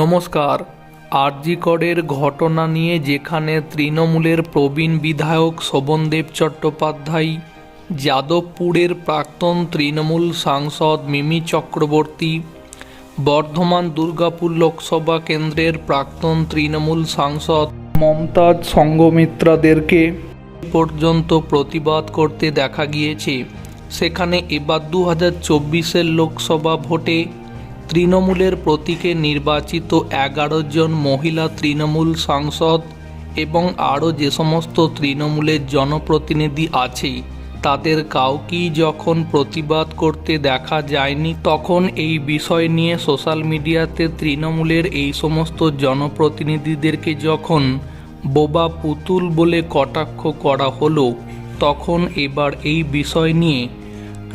নমস্কার। আরজিকরের ঘটনা নিয়ে যেখানে তৃণমূলের প্রবীণ বিধায়ক শোভনদেব চট্টোপাধ্যায়, যাদবপুরের প্রাক্তন তৃণমূল সাংসদ মিমি চক্রবর্তী, বর্ধমান দুর্গাপুর লোকসভা কেন্দ্রের প্রাক্তন তৃণমূল সাংসদ মমতাজ সঙ্গমিত্রাদেরকে পর্যন্ত প্রতিবাদ করতে দেখা গিয়েছে। সেখানে এবার দু হাজার চব্বিশের লোকসভা ভোটে তৃণমূলের প্রতীকে নির্বাচিত এগারো জন মহিলা তৃণমূল সাংসদ এবং আরও যে সমস্ত তৃণমূলের জনপ্রতিনিধি আছে তাদের কাউকেই যখন প্রতিবাদ করতে দেখা যায়নি, তখন এই বিষয় নিয়ে সোশ্যাল মিডিয়াতে তৃণমূলের এই সমস্ত জনপ্রতিনিধিদেরকে যখন বোবা পুতুল বলে কটাক্ষ করা হলো, তখন এবার এই বিষয় নিয়ে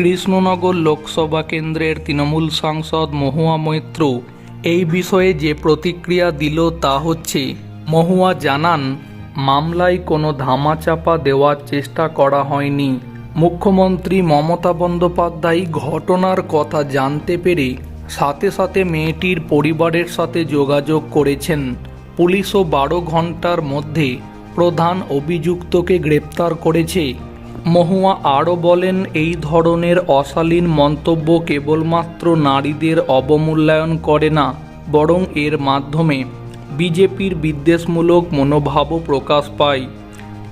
কৃষ্ণনগর লোকসভা কেন্দ্রের তৃণমূল সাংসদ মহুয়া মৈত্র এই বিষয়ে যে প্রতিক্রিয়া দিল তা হচ্ছে, মহুয়া জানান, মামলায় কোনো ধামাচাপা দেওয়ার চেষ্টা করা হয়নি। মুখ্যমন্ত্রী মমতা বন্দ্যোপাধ্যায় ঘটনার কথা জানতে পেরে সাথে সাথে মেয়েটির পরিবারের সাথে যোগাযোগ করেছেন। পুলিশও বারো ঘণ্টার মধ্যে প্রধান অভিযুক্তকে গ্রেপ্তার করেছে। মহুয়া আরও বলেন, এই ধরনের অশালীন মন্তব্য কেবলমাত্র নারীদের অবমূল্যায়ন করে না, বরং এর মাধ্যমে বিজেপির বিদ্বেষমূলক মনোভাবও প্রকাশ পায়।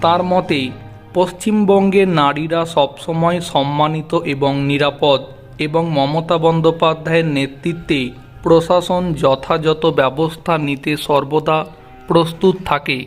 তার মতে পশ্চিমবঙ্গের নারীরা সবসময় সম্মানিত এবং নিরাপদ, এবং মমতা বন্দ্যোপাধ্যায়ের নেতৃত্বে প্রশাসন যথাযথ ব্যবস্থা নিতে সর্বদা প্রস্তুত থাকে।